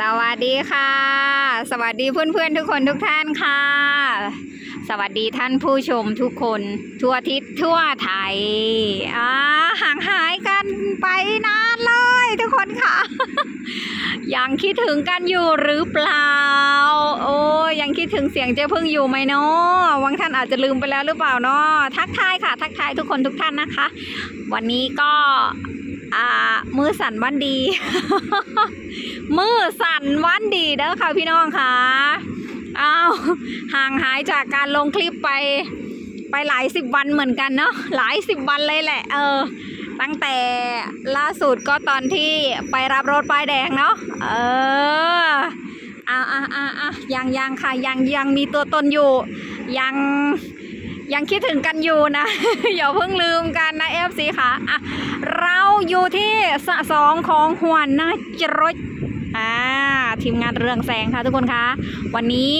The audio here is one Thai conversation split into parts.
สวัสดีค่ะ สวัสดีเพื่อนๆทุกคนทุกท่านค่ะ สวัสดีท่านผู้ชมทุกคนทั่วทิศทั่วไทยอ่าห่างหายกันไปนานเลยทุกคนค่ะ ยังคิดถึงกันอยู่หรือเปล่า โอ้ยังคิดถึงเสียงเจ้าพึ่งอยู่ไหมเนาะวังท่านอาจจะลืมไปแล้วหรือเปล่าเนาะทักทายค่ะ ทักทายทุกคนทุกท่านนะคะ วันนี้ก็ อ่ามือสั่นวันดี มือสั่นวันดีเด้อค่ะพี่น้องค่ะอ้าวห่างหายจากการลงคลิปไปไปหลายสิบวันเหมือนกันเนาะหลายสิบวันเลยแหละ เออ ตั้งแต่ล่าสุดก็ตอนที่ไปรับรถป้ายแดงเนาะเอออะอะอะอะยังยังค่ะยังยังมีตัวตนอยู่ยัง ยังคิดถึงกันอยู่นะ อย่าเพิ่งลืมกันนะเอฟซีค่ะอะ เราอยู่ที่สะสองของหวนนาจรถอ่าทีมงานเรืองแสงค่ะทุกคนคะ วันนี้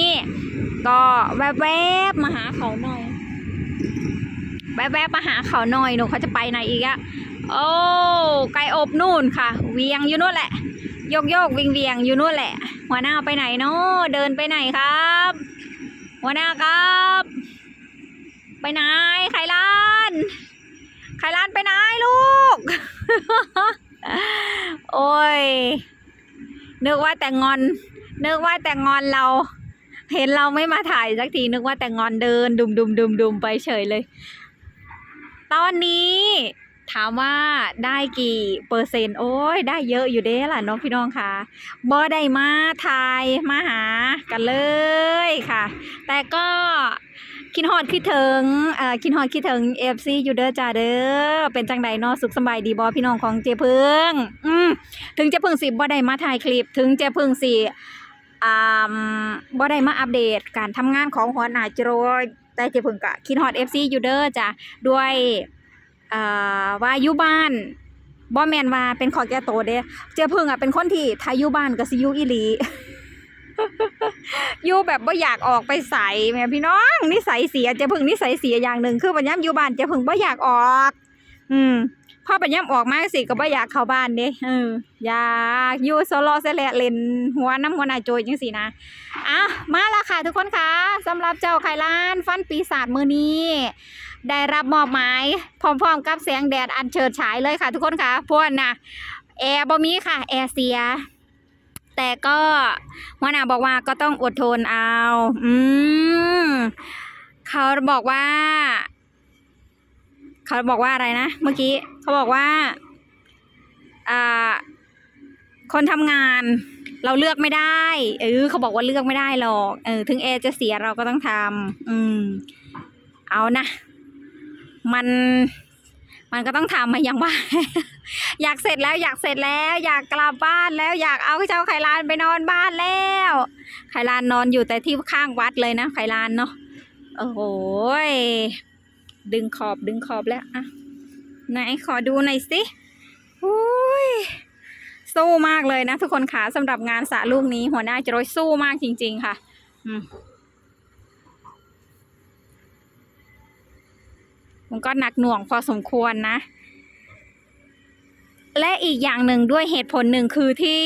ก็แวบๆมาหาเขาหน่อย แวบๆมาหาเขาหน่อยหนูเขาจะไปไหนอีกอะโอ้ไก่อบนู่นค่ะ เวียงอยู่นู่นแหละ โยกโยกเวียงเวียงอยู่นู่นแหละ หัวหน้าไปไหนเนาะเดินไปไหนครับ หัวหน้าครับ ไปไหนไข่ลานไข่ลานไปไหนลูก โอ้ย นึกว่าแต่งอน นึกว่าแต่งอนเรา เห็นเราไม่มาถ่ายสักทีนึกว่าแต่งอนเดิน ดุมดุมดุมดุมไปเฉยเลย ตอนนี้ถามว่าได้กี่เปอร์เซ็นต์โอ้ยได้เยอะอยู่เด้ล่ะน้องพี่น้องค่ะบ่ได้มาถ่ายมาหากันเลยค่ะ แต่ก็ คิดฮอดคิดถึงอ่อคิดฮอดคิดถึงเอฟซีอยู่เด้อจ้าเด้อเป็นจังใดเนาะสุขสบายดีบอพี่น้องของเจพึ่งอืมถึงเจพึ่งสิบ่ได้มาถ่ายคลิป ถึงเจพึ่งสิอ่าบ่ได้มาอัปเดตการทำงานของหัวหน้าโจรยแต่เจพึ่งก็คิดฮอดเอฟซีอยู่เด้อจ้ะด้วยอ่าว่าอยู่บ้านบ่แมนว่าเป็นขอแก้โตเด้เจพึ่งอะเป็นคนที่ถ้าอยู่บ้านก็สิยูอีหลี อยู่แบบบ่อยากออกไปใส่แม่พี่น้องนิสัยเสียเจะพึ่งนิสัยเสียอย่างหนึ่งคือปัญญามอยู่บ้านเจะพึ่งบ่อยากออก อืมพอปัญญามออกมาสิก็บ่อยากเข้าบ้านเด้เอออยากอยู่โซโลเซแหละเล่นหัวน้ำหัวนาโจยจังซี่นะอะมาล้วค่ะทุกคนค่ะสำหรับเจ้าไข่ล้านฟันปีศาจมือนี้ ได้รับมอบหมายพร้อมๆกับแสงแดดอันเฉิดฉายเลยค่ะ ทุกคนค่ะพวกน่ะแอร์บ่มีค่ะ แอร์เสีย แต่ก็หัวหน้าบอกว่าก็ต้องอดทนเอา อืมเขาบอกว่า เขาบอกว่าอะไรนะเมื่อกี้เขาบอกว่าอ่าคนทำงานเราเลือกไม่ได้ เออเขาบอกว่าเลือกไม่ได้หรอก เออ ถึงแอร์จะเสียเราก็ต้องทำอืม เอานะ มัน มันก็ต้องทำมาย่างว่าน อยากเสร็จแล้วอยากเสร็จแล้ว อยากกลับบ้านแล้วอยากเอาเจ้าไข่ลานไปนอนบ้านแล้ว ไข่ลานนอนอยู่แต่ที่ข้างวัดเลยนะไข่ลานเนาะโอ้โหดึงขอบดึงขอบแล้วอะไหนขอดูหน่อยสิอุ้ยสู้มากเลยนะทุกคนขาสำหรับงานสระลูกนี้หัวหน้าจะรอยสู้มากจริง ๆ ค่ะ อืม มันก็หนักหน่วงพอสมควรนะ และอีกอย่างหนึ่งด้วยเหตุผลหนึ่งคือที่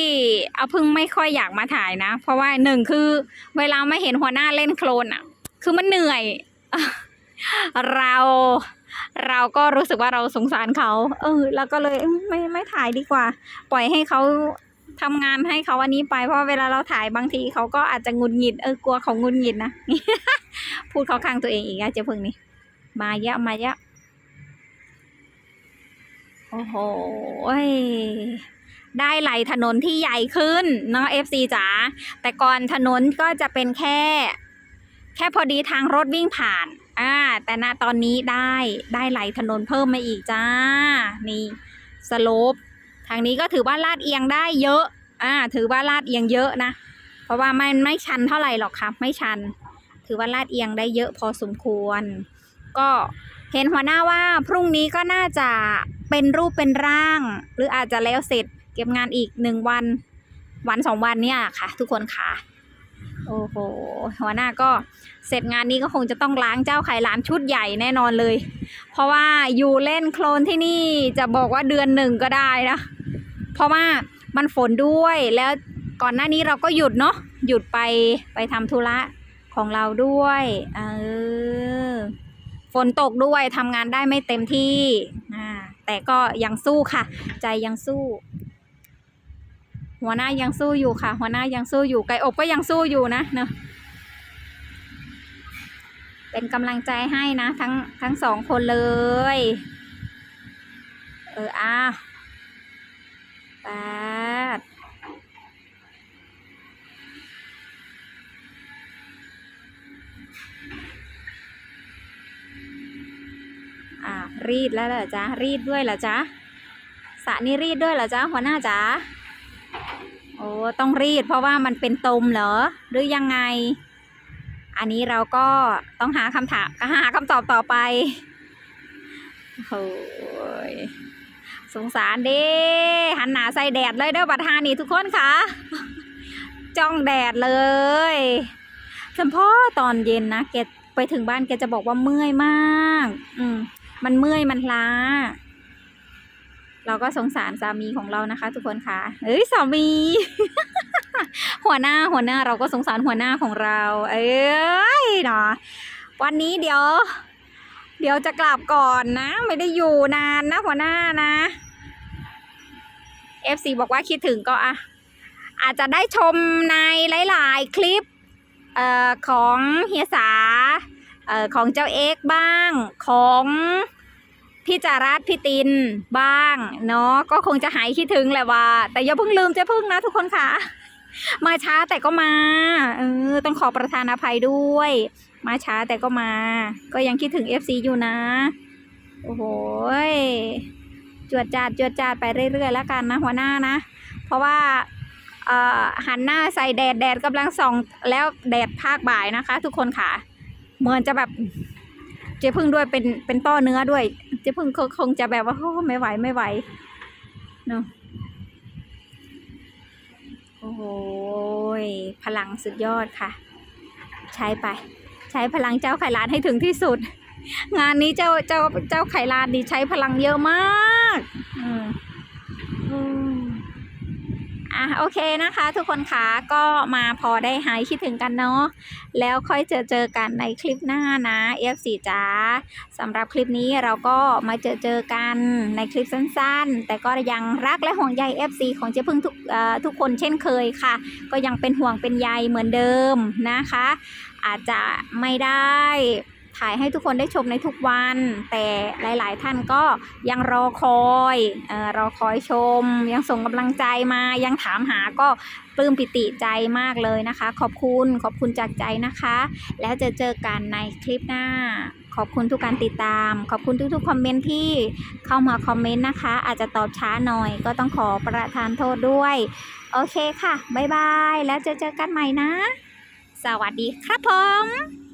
เอาพิ่งไม่ค่อยอยากมาถ่ายนะ เพราะว่าหนึ่งคือ เวลาไม่เห็นหัวหน้าเล่นโคลนอะ คือมันเหนื่อย เราเราก็รู้สึกว่าเราสงสารเขา เออแล้วก็เลยไม่ไม่ถ่ายดีกว่า ปล่อยให้เขาทำงานให้เขาอันนี้ไป เพราะเวลาเราถ่ายบางทีเขาก็อาจจะงุดหงิด เออกลัวเขางุดหงิดนะ พูดเขาข้างตัวเองอีกอะเจ้าพึ่งนี่ มาเยอะมาเยอะโอ้โห ได้ไหลถนนที่ใหญ่ขึ้นเนาะ FC จ๋า แต่ก่อนถนนก็จะเป็นแค่ แค่พอดีทางรถวิ่งผ่าน อ่า แต่ณตอนนี้ได้ได้ไหลถนนเพิ่มมาอีกจ้า นี่สโลปทางนี้ก็ถือว่าลาดเอียงได้เยอะ อ่า ถือว่าลาดเอียงเยอะนะ เพราะว่ามันไม่ชันเท่าไหร่หรอกครับ ไม่ชัน ถือว่าลาดเอียงได้เยอะพอสมควร ก็เห็นหัวหน้าว่าพรุ่งนี้ก็น่าจะเป็นรูปเป็นร่าง หรืออาจจะแล้วเสร็จเก็บงานอีกหนึ่งวัน วันสองวันเนี่ยค่ะ ทุกคนค่ะโอ้โหหัวหน้าก็เสร็จงานนี้ก็คงจะต้องล้างเจ้าไข่ล้านชุดใหญ่แน่นอนเลย เพราะว่าอยู่เล่นโคลนที่นี่จะบอกว่าเดือนหนึ่งก็ได้นะเพราะว่ามันฝนด้วยแล้วก่อนหน้านี้เราก็หยุดเนาะหยุดไปไปทำธุระของเราด้วย เออ ฝนตกด้วยทำงานได้ไม่เต็มที่แต่ก็ยังสู้ค่ะ ใจยังสู้ หัวหน้ายังสู้อยู่ค่ะ หัวหน้ายังสู้อยู่ไก่อบก็ยังสู้อยู่นะเนอะเป็นกำลังใจให้นะ ทั้งทั้งสองคนเลย เอออ้าแปด รีดแล้วเหรอจ๊ะรีดด้วยเหรอจ๊ะสระนี่รีดด้วยเหรอจ๊ะหัวหน้าจ๊ะโอ้ต้องรีดเพราะว่ามันเป็นตมเหรอหรือยังไง อันนี้เราก็ต้องหาคำถามหาคำตอบต่อไปโอ้ยสงสารเด้หันหนาใส่แดดเลยเด้อบัดฮานี่ทุกคนค่ะ จ้องแดดเลยเฉพาะตอนเย็นนะแกไปถึงบ้านแกจะบอกว่าเมื่อยมาก อืม มันเมื่อยมันล้า เราก็สงสารสามีของเรานะคะ ทุกคนค่ะเอ้ยสามี หัวหน้าหัวหน้าเราก็สงสารหัวหน้าของเรา เอ้ยเนาะวันนี้เดี๋ยว เดี๋ยวจะกลับก่อนนะ ไม่ได้อยู่นานนะ หัวหน้านะ FC บอกว่าคิดถึงก็อะอาจจะได้ชมในหลาย ๆ คลิปเอ่อของเฮียสา ออของเจ้าเอ็กบ้างของพี่จารัตพี่ตินบ้างเนาะก็คงจะหายคิดถึงแหละว่า แต่อย่าเพิ่งลืมเจ๊พึ่งนะทุกคนค่ะ มาช้าแต่ก็มาเออต้องขอประทานอภัยด้วย มาช้าแต่ก็มา ก็ยังคิดถึง FC อยู่นะ โอ้โหจวดจาดจวดจาดไปเรื่อยๆแล้วกันนะหัวหน้านะ เพราะว่าเออหันหน้าใส่แดดแดดกำลังส่องแล้วแดดภาคบ่ายนะคะ ทุกคนค่ะ เหมือนจะแบบเจ๊พึ่งด้วยเป็นเป็นต้อเนื้อด้วย เจ๊พึ่งคงจะแบบว่าโอ้ไม่ไหวไม่ไหวเนาะโอ้โหยพลังสุดยอดค่ะ ใช้ไป ใช้พลังเจ้าไข่ลานให้ถึงที่สุด งานนี้เจ้าเจ้าเจ้าไข่ลานนี่ใช้พลังเยอะมาก อืม อะโอเคนะคะ ทุกคนคะก็มาพอได้หายคิดถึงกันเนาะแล้วค่อยเจอเจอกันในคลิปหน้านะ F4 จ๋าสำหรับคลิปนี้เราก็มาเจอเจอกันในคลิปสั้นๆ แต่ก็ยังรักและห่วงใย FC ของเจ๊พึ่งทุกทุกคนเช่นเคยค่ะ ก็ยังเป็นห่วงเป็นใยเหมือนเดิมนะคะ อาจจะไม่ได้ ถ่ายให้ทุกคนได้ชมในทุกวัน แต่หลาย ๆ ท่านก็ยังรอคอยเออรอคอยชม ยังส่งกำลังใจมายังถามหาก็ปลื้มปิติใจมากเลยนะคะ ขอบคุณขอบคุณจากใจนะคะ แล้วจะเจอกันในคลิปหน้า ขอบคุณทุกการติดตาม ขอบคุณทุกๆคอมเมนต์ที่เข้ามาคอมเมนต์นะคะ อาจจะตอบช้าหน่อย ก็ต้องขอประทานโทษด้วย โอเคค่ะ บ๊ายบาย แล้วจะเจอกันใหม่นะ สวัสดีครับผม